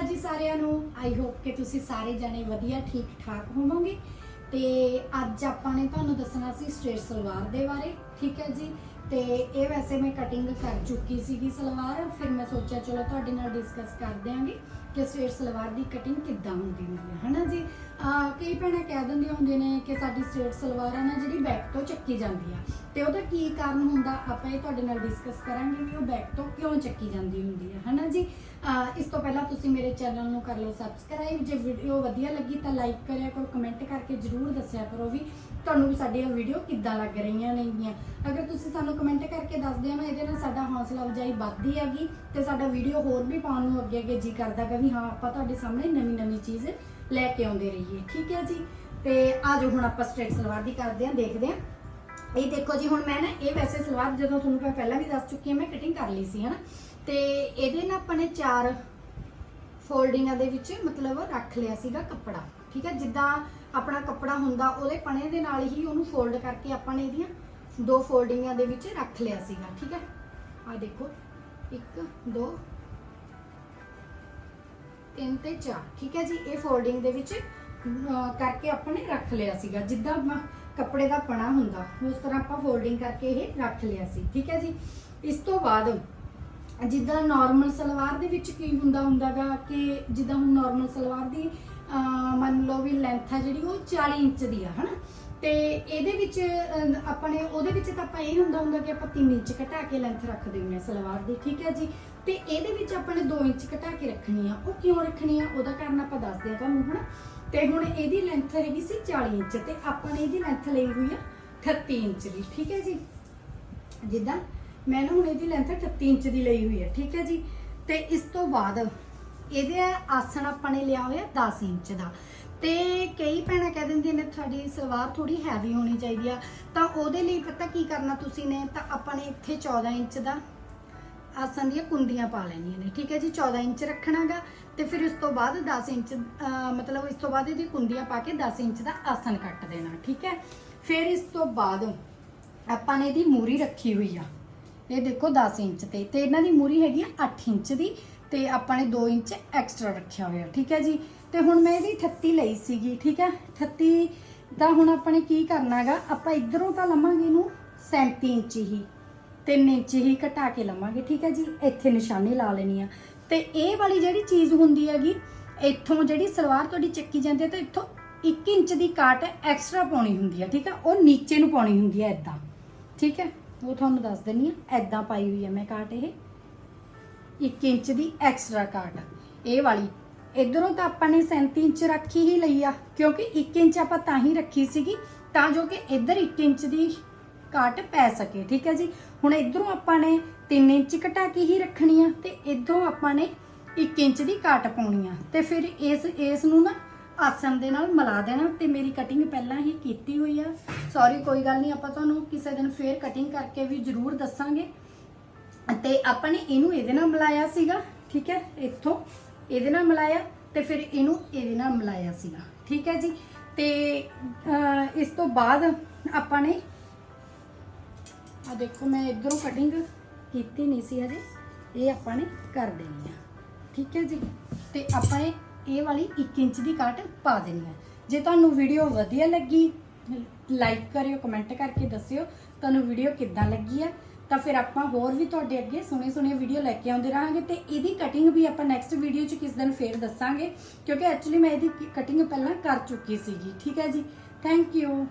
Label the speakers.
Speaker 1: ਜੀ ਸਾਰਿਆਂ ਨੂੰ ਆਈ ਹੋਪ ਕਿ ਤੁਸੀਂ ਸਾਰੇ ਜਣੇ ਵਧੀਆ ਠੀਕ ਠਾਕ ਹੋਵੋਗੇ। ਤੇ ਅੱਜ ਆਪਾਂ ਨੇ ਤੁਹਾਨੂੰ ਦੱਸਣਾ ਸੀ ਸਟ੍ਰੇਟ ਸਲਵਾਰ ਦੇ ਬਾਰੇ, ਠੀਕ ਹੈ ਜੀ? ਤੇ ਇਹ ਵੈਸੇ ਮੈਂ ਕਟਿੰਗ ਕਰ ਚੁੱਕੀ ਸੀਗੀ ਸਲਵਾਰ, ਫਿਰ ਮੈਂ ਸੋਚਿਆ ਚਲੋ ਤੁਹਾਡੇ ਨਾਲ ਡਿਸਕਸ ਕਰ ਦਿਆਂਗੇ ਕਿ ਸਟ੍ਰੇਟ ਸਲਵਾਰ ਦੀ ਕਟਿੰਗ ਕਿੱਦਾਂ ਹੁੰਦੀ ਹੁੰਦੀ ਹੈ, ਹਨਾ ਜੀ? ਕਈ ਭੈਣਾਂ ਕਹਿ ਦਿੰਦੀਆਂ ਹੁੰਦੀਆਂ ਨੇ ਕਿ ਸਾਡੀ ਸਟ੍ਰੇਟ ਸਲਵਾਰ ਆ ਨਾ ਜਿਹੜੀ ਬੈਕ ਤੋਂ ਚੱਕੀ ਜਾਂਦੀ ਆ। ਤੇ ਉਹਦਾ ਕੀ ਕਾਰਨ ਹੁੰਦਾ, ਆਪਾਂ ਇਹ ਤੁਹਾਡੇ ਨਾਲ ਡਿਸਕਸ ਕਰਾਂਗੇ ਵੀ ਉਹ ਬੈਕ ਤੋਂ ਕਿਉਂ ਚੱਕੀ ਜਾਂਦੀ ਹੁੰਦੀ ਹੈ, ਹਨਾ ਜੀ? ਇਸ ਤੋਂ ਪਹਿਲਾਂ ਤੁਸੀਂ ਮੇਰੇ ਚੈਨਲ ਨੂੰ ਕਰ ਲਓ ਸਬਸਕ੍ਰਾਈਬ ਜੇ ਵੀਡੀਓ ਵਧੀਆ ਲੱਗੀ ਤਾਂ ਲਾਈਕ ਕਰਿਆ ਕਰੋ ਕਮੈਂਟ ਕਰਕੇ ਜਰੂਰ ਦੱਸਿਆ ਕਰੋ ਵੀ ਤੁਹਾਨੂੰ ਵੀ ਸਾਡੀਆਂ ਵੀਡੀਓ ਕਿੱਦਾਂ ਲੱਗ ਰਹੀਆਂ ਨੇਗੀਆਂ। ਅਗਰ ਤੁਸੀਂ ਸਾਨੂੰ ਕਮੈਂਟ ਕਰਕੇ ਦੱਸਦੇ ਹੋ ਨਾ, ਇਹਦੇ ਨਾਲ ਸਾਡਾ ਹੌਸਲਾ ਅਫਜ਼ਾਈ ਵੱਧਦੀ ਹੈਗੀ ਤੇ ਸਾਡਾ ਵੀਡੀਓ ਹੋਰ ਵੀ ਪਾਉਣ ਨੂੰ ਅੱਗੇ ਅੱਗੇ ਜੀ ਕਰਦਾ ਕਿ ਵੀ ਹਾਂ, ਆਪਾਂ ਤੁਹਾਡੇ ਸਾਹਮਣੇ ਨਵੀਂ ਨਵੀਂ ਚੀਜ਼ ਲੈ ਕੇ ਆਉਂਦੇ ਰਹੀਏ, ਠੀਕ ਹੈ ਜੀ? ਤੇ ਆਜੋ ਹੁਣ ਆਪਾਂ ਸਟ੍ਰੇਟ ਸਲਵਾਰ ਦੀ ਕਰਦੇ ਹਾਂ, ਦੇਖਦੇ ਹਾਂ। ਇਹ ਦੇਖੋ ਜੀ, ਹੁਣ ਮੈਂ ਨਾ ਇਹ ਵੈਸੇ ਸਲਵਾਰ ਜਦੋਂ ਤੁਹਾਨੂੰ ਮੈਂ ਪਹਿਲਾਂ ਵੀ ਦੱਸ ਚੁੱਕੀ ਹਾਂ, ਮੈਂ ਕਟਿੰਗ ਕਰ ਲਈ ਸੀ, ਹਨਾ? ਤੇ ਇਹਦੇ ਨਾਲ ਆਪਾਂ ਨੇ ਚਾਰ ਫੋਲਡਿੰਗਾਂ ਦੇ ਵਿੱਚ ਮਤਲਬ ਰੱਖ ਲਿਆ ਸੀਗਾ ਕੱਪੜਾ, ਠੀਕ ਹੈ? ਜਿੱਦਾਂ ਆਪਣਾ ਕੱਪੜਾ ਹੁੰਦਾ, ਉਹਦੇ ਪਣੇ ਦੇ ਨਾਲ ਹੀ ਉਹਨੂੰ ਫੋਲਡ ਕਰਕੇ ਆਪਾਂ ਨੇ ਇਹਦੀਆਂ ਦੋ ਫੋਲਡਿੰਗਾਂ ਦੇ ਵਿੱਚ ਰੱਖ ਲਿਆ ਸੀਗਾ, ਠੀਕ ਹੈ? ਆ ਦੇਖੋ 1 2 ਤਿੰਨ ਤੇ ਚਾਰ, ਠੀਕ ਹੈ ਜੀ? ਇਹ ਫੋਲਡਿੰਗ ਦੇ ਵਿੱਚ ਅਹ, ਕਰਕੇ ਆਪਾਂ ਨੇ ਰੱਖ ਲਿਆ ਸੀਗਾ ਜਿੱਦਾਂ ਆਪਾਂ ਕੱਪੜੇ ਦਾ ਪਣਾ ਹੁੰਦਾ ਉਸ ਤਰ੍ਹਾਂ ਆਪਾਂ ਫੋਲਡਿੰਗ ਕਰਕੇ ਇਹ ਰੱਖ ਲਿਆ ਸੀ ਠੀਕ ਹੈ ਜੀ? ਇਸ ਤੋਂ ਬਾਅਦ ਜਿੱਦਾਂ ਨਾਰਮਲ ਸਲਵਾਰ ਦੇ ਵਿੱਚ ਕੀ ਹੁੰਦਾ ਹੁੰਦਾਗਾ ਕਿ ਜਿੱਦਾਂ ਹੁਣ ਨਾਰਮਲ ਸਲਵਾਰ ਦੀ ਅਹ, ਮੰਨ ਲਓ ਵੀ ਲੈਂਥ ਆ ਜਿਹੜੀ ਉਹ 40 ਇੰਚ ਦੀ ਆ ਹਨਾ? ਤੇ ਇਹਦੇ ਵਿੱਚ ਅਹ, ਆਪਾਂ ਨੇ ਉਹਦੇ ਵਿੱਚ ਤਾਂ ਆਪਾਂ ਇਹ ਹੁੰਦਾ ਹੁੰਦਾ ਕਿ ਆਪਾਂ 3 ਇੰਚ ਘਟਾ ਕੇ ਲੈਂਥ ਰੱਖ ਦਿੰਦੇ ਹਾਂ ਸਲਵਾਰ ਦੀ ਠੀਕ ਹੈ ਜੀ? ਤੇ ਇਹਦੇ ਵਿੱਚ ਆਪਾਂ ਨੇ 2 ਇੰਚ ਘਟਾ ਕੇ ਰੱਖਣੀ ਆ। ਉਹ ਕਿਉਂ ਰੱਖਣੀ ਆ? ਉਹਦਾ ਕਾਰਨ ਆਪਾਂ ਦੱਸਦੇ ਆ ਤੁਹਾਨੂੰ ਹਨਾ ਤੇ ਹੁਣ ਇਹਦੀ ਲੈਂਥ ਹੈਗੀ ਸੀ 40 ਇੰਚ ਤੇ ਆਪਾਂ ਨੇ ਇਹਦੀ ਲੈਂਥ ਲਈ ਹੋਈ ਆ 38 ਇੰਚ ਦੀ ਠੀਕ ਹੈ ਜੀ? ਜਿੱਦਾਂ ਮੈਂ ਨਾ ਹੁਣ ਇਹਦੀ ਲੈਂਥ 38 ਇੰਚ ਦੀ ਲਈ ਹੋਈ ਹੈ ਠੀਕ ਹੈ ਜੀ? ਤੇ ਇਸ ਤੋਂ ਬਾਅਦ ਇਹਦੇ ਆਸਣ ਆਪਾਂ ਨੇ ਲਿਆ ਹੋਇਆ 10 ਇੰਚ ਦਾ। ਤੇ ਕਈ ਭੈਣਾਂ ਕਹਿ ਦਿੰਦੀਆਂ ਨੇ ਤੁਹਾਡੀ ਸਲਵਾਰ ਥੋੜੀ ਹੈਵੀ ਹੋਣੀ ਚਾਹੀਦੀ ਆ। ਤਾਂ ਉਹਦੇ ਲਈ ਪਤਾ ਕੀ ਕਰਨਾ ਤੁਸੀਂ ਨੇ? ਤਾਂ ਆਪਾਂ ਨੇ ਇੱਥੇ 14 ਇੰਚ ਦਾ ਆਸਣ ਦੀਆਂ ਕੁੰਡੀਆਂ ਪਾ ਲੈਣੀਆਂ ਨੇ, ਠੀਕ ਹੈ ਜੀ? 14 ਇੰਚ ਰੱਖਣਾਗਾ ਤੇ ਫਿਰ ਉਸ ਤੋਂ ਬਾਅਦ 10 ਇੰਚ ਮਤਲਬ ਇਸ ਤੋਂ ਬਾਅਦ ਇਹਦੀ ਕੁੰਡੀਆਂ ਪਾ ਕੇ 10 ਇੰਚ ਦਾ ਆਸਣ ਕੱਟ ਦੇਣਾ, ਠੀਕ ਹੈ? ਫਿਰ ਇਸ ਤੋਂ ਬਾਅਦ ਆਪਾਂ ਨੇ ਇਹਦੀ ਮੂਰੀ ਰੱਖੀ ਹੋਈ ਆ। ਇਹ ਦੇਖੋ 10 ਇੰਚ ਤੇ ਤੇ ਇਹਨਾਂ ਦੀ ਮੂਰੀ ਹੈਗੀ ਆ 8 ਇੰਚ ਦੀ। ਤੇ ਆਪਾਂ ਨੇ 2 ਇੰਚ ਐਕਸਟਰਾ ਰੱਖਿਆ ਹੋਇਆ, ਠੀਕ ਹੈ ਜੀ? ਤੇ ਹੁਣ ਮੈਂ ਇਹਦੀ 38 ਲਈ ਸੀਗੀ, ਠੀਕ ਹੈ? 38 ਦਾ ਹੁਣ ਆਪਾਂ ਨੇ ਕੀ ਕਰਨਾਗਾ, ਆਪਾਂ ਇਧਰੋਂ ਤਾਂ ਲਵਾਂਗੇ ਇਹਨੂੰ 37 ਇੰਚ ਹੀ 3 ਇੰਚ ਹੀ ਘਟਾ ਕੇ ਲਵਾਂਗੇ, ਠੀਕ ਹੈ ਜੀ? ਇੱਥੇ ਨਿਸ਼ਾਨੀ ਲਾ ਲੈਣੀ ਆ। ਤੇ ਇਹ ਵਾਲੀ ਜਿਹੜੀ ਚੀਜ਼ ਹੁੰਦੀ ਹੈਗੀ, ਇੱਥੋਂ ਜਿਹੜੀ ਸਲਵਾਰ ਤੁਹਾਡੀ ਚੱਕੀ ਜਾਂਦੀ ਹੈ, ਤਾਂ ਇੱਥੋਂ 1 ਇੰਚ ਦੀ ਕਾਟ ਐਕਸਟਰਾ ਪਾਉਣੀ ਹੁੰਦੀ ਹੈ, ਠੀਕ ਹੈ? ਉਹ ਨੀਚੇ ਨੂੰ ਪਾਉਣੀ ਹੁੰਦੀ ਹੈ ਇਦਾਂ ਠੀਕ ਹੈ? ਉਹ ਤੁਹਾਨੂੰ ਦੱਸ ਦਿੰਨੀ ਆ ਐਦਾਂ ਪਾਈ ਹੋਈ ਹੈ ਮੈਂ ਕਾਟ ਇਹ। 1 ਇੰਚ ਦੀ ਐਕਸਟਰਾ ਕਾਟ। ਇਹ ਵਾਲੀ, ਇਧਰੋਂ ਤਾਂ ਆਪਾਂ ਨੇ 37 ਇੰਚ ਰੱਖੀ ਹੀ ਲਈ ਆ, ਕਿਉਂਕਿ 1 ਇੰਚ ਆਪਾਂ ਤਾਂ ਹੀ ਰੱਖੀ ਸੀਗੀ, ਤਾਂ ਜੋ ਕਿ ਇੱਧਰ 1 ਇੰਚ ਦੀ ਕਾਟ ਪੈ ਸਕੇ, ਠੀਕ ਹੈ ਜੀ? ਹੁਣ ਇਧਰੋਂ ਆਪਾਂ ਨੇ 3 ਇੰਚ ਘਟਾ ਕੇ ਹੀ ਰੱਖਣੀ ਆ, ਤੇ ਇਧਰੋਂ ਆਪਾਂ ਨੇ 1 ਇੰਚ ਦੀ ਕਾਟ ਪਾਉਣੀ ਆ। ਤੇ ਫਿਰ ਇਸ ਇਸ ਨੂੰ ਨਾ ਆਸਣ ਦੇ ਨਾਲ ਮਿਲਾ ਦੇਣਾ, ਤੇ ਮੇਰੀ ਕਟਿੰਗ ਪਹਿਲਾਂ ਹੀ ਕੀਤੀ ਹੋਈ ਆ। ਸੌਰੀ ਕੋਈ ਗੱਲ ਨਹੀਂ, ਆਪਾਂ ਤੁਹਾਨੂੰ ਕਿਸੇ ਦਿਨ ਫੇਰ ਕਟਿੰਗ ਕਰਕੇ ਵੀ ਜ਼ਰੂਰ ਦੱਸਾਂਗੇ। ਤੇ ਆਪਾਂ ਨੇ ਇਹਨੂੰ ਇਹਦੇ ਨਾਲ ਮਿਲਾਇਆ ਸੀਗਾ, ਠੀਕ ਹੈ, ਇੱਥੋਂ ਇਹਦੇ ਨਾਲ ਮਿਲਾਇਆ ਤੇ ਫਿਰ ਇਹਨੂੰ ਇਹਦੇ ਨਾਲ ਮਿਲਾਇਆ ਸੀਗਾ, ਠੀਕ ਹੈ ਜੀ। ਤੇ ਇਸ ਤੋਂ ਬਾਅਦ ਆਪਾਂ ਨੇ ਆ ਦੇਖੋ ਮੈਂ ਇਧਰੋਂ ਕਟਿੰਗ ਕੀਤੀ ਨਹੀਂ ਸੀ ਹਜੇ, ਇਹ ਆਪਾਂ ਨੇ ਕਰ ਦੇਣੀ ਆ, ਠੀਕ ਹੈ ਜੀ। ਤੇ ਆਪਾਂ ਨੇ ਇਹ ਵਾਲੀ 1 ਇੰਚ ਦੀ ਕੱਟ ਪਾ ਦੇਣੀ ਹੈ ਜੇ ਤੁਹਾਨੂੰ ਵੀਡੀਓ ਵਧੀਆ ਲੱਗੀ ਲਾਈਕ ਕਰਿਓ ਕਮੈਂਟ ਕਰਕੇ ਦੱਸਿਓ ਤੁਹਾਨੂੰ ਵੀਡੀਓ ਕਿੱਦਾਂ ਲੱਗੀ ਆ, ਤਾਂ ਫਿਰ ਆਪਾਂ ਹੋਰ ਵੀ ਤੁਹਾਡੇ ਅੱਗੇ ਸੋਹਣੇ ਸੋਹਣੇ ਵੀਡੀਓ ਲੈ ਕੇ ਆਉਂਦੇ ਰਹਾਂਗੇ ਤੇ ਇਹਦੀ ਕਟਿੰਗ ਵੀ ਆਪਾਂ ਨੈਕਸਟ ਵੀਡੀਓ 'ਚ ਕਿਸ ਦਿਨ ਫੇਰ ਦੱਸਾਂਗੇ, ਕਿਉਂਕਿ ਐਕਚੁਅਲੀ ਮੈਂ ਇਹਦੀ ਕਟਿੰਗ ਪਹਿਲਾਂ ਕਰ ਚੁੱਕੀ ਸੀਗੀ, ਠੀਕ ਹੈ ਜੀ? Thank you